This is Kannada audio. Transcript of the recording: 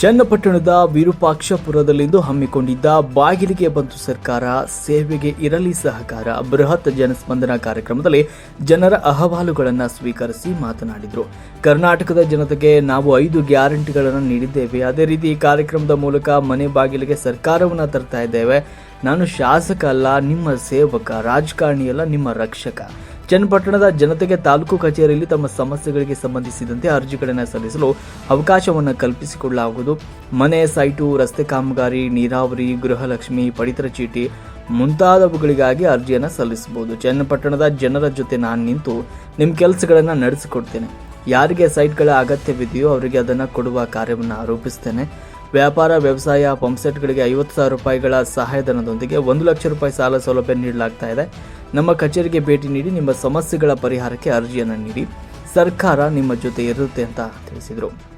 ಚನ್ನಪಟ್ಟಣದ ವಿರೂಪಾಕ್ಷಪುರದಲ್ಲಿಂದು ಹಮ್ಮಿಕೊಂಡಿದ್ದ ಬಾಗಿಲಿಗೆ ಬಂತು ಸರ್ಕಾರ ಸೇವೆಗೆ ಇರಲಿ ಸಹಕಾರ, ಬೃಹತ್ ಜನಸ್ಪಂದನ ಕಾರ್ಯಕ್ರಮದಲ್ಲಿ ಜನರ ಅಹವಾಲುಗಳನ್ನು ಸ್ವೀಕರಿಸಿ ಮಾತನಾಡಿದರು. ಕರ್ನಾಟಕದ ಜನತೆಗೆ ನಾವು ಐದು ಗ್ಯಾರಂಟಿಗಳನ್ನು ನೀಡಿದ್ದೇವೆ. ಅದೇ ರೀತಿ ಈ ಕಾರ್ಯಕ್ರಮದ ಮೂಲಕ ಮನೆ ಬಾಗಿಲಿಗೆ ಸರ್ಕಾರವನ್ನು ತರ್ತಾ ಇದ್ದೇವೆ. ನಾನು ಶಾಸಕ ಅಲ್ಲ, ನಿಮ್ಮ ಸೇವಕ, ರಾಜಕಾರಣಿ ಅಲ್ಲ, ನಿಮ್ಮ ರಕ್ಷಕ. ಚನ್ನಪಟ್ಟಣದ ಜನತೆಗೆ ತಾಲೂಕು ಕಚೇರಿಯಲ್ಲಿ ತಮ್ಮ ಸಮಸ್ಯೆಗಳಿಗೆ ಸಂಬಂಧಿಸಿದಂತೆ ಅರ್ಜಿಗಳನ್ನು ಸಲ್ಲಿಸಲು ಅವಕಾಶವನ್ನು ಕಲ್ಪಿಸಿಕೊಳ್ಳಲಾಗುವುದು. ಮನೆ ಸೈಟು, ರಸ್ತೆ ಕಾಮಗಾರಿ, ನೀರಾವರಿ, ಗೃಹಲಕ್ಷ್ಮಿ, ಪಡಿತರ ಚೀಟಿ ಮುಂತಾದವುಗಳಿಗಾಗಿ ಅರ್ಜಿಯನ್ನು ಸಲ್ಲಿಸಬಹುದು. ಚನ್ನಪಟ್ಟಣದ ಜನರ ಜೊತೆ ನಾನು ನಿಂತು ನಿಮ್ಮ ಕೆಲಸಗಳನ್ನು ನಡೆಸಿಕೊಡ್ತೇನೆ. ಯಾರಿಗೆ ಸೈಟ್ಗಳ ಅಗತ್ಯವಿದೆಯೋ ಅವರಿಗೆ ಅದನ್ನು ಕೊಡುವ ಕಾರ್ಯವನ್ನು ಆರೋಪಿಸ್ತೇನೆ. ವ್ಯಾಪಾರ, ವ್ಯವಸಾಯ ಪಂಪ್ಸೆಟ್ಗಳಿಗೆ ಐವತ್ತು ಸಾವಿರ ರೂಪಾಯಿಗಳ ಸಹಾಯಧನದೊಂದಿಗೆ ಒಂದು ಲಕ್ಷ ರೂಪಾಯಿ ಸಾಲ ಸೌಲಭ್ಯ ನೀಡಲಾಗ್ತಾ ಇದೆ. ನಮ್ಮ ಕಚೇರಿಗೆ ಭೇಟಿ ನೀಡಿ ನಿಮ್ಮ ಸಮಸ್ಯೆಗಳ ಪರಿಹಾರಕ್ಕೆ ಅರ್ಜಿಯನ್ನು ನೀಡಿ. ಸರ್ಕಾರ ನಿಮ್ಮ ಜೊತೆ ಇರುತ್ತೆ ಅಂತ ತಿಳಿಸಿದರು.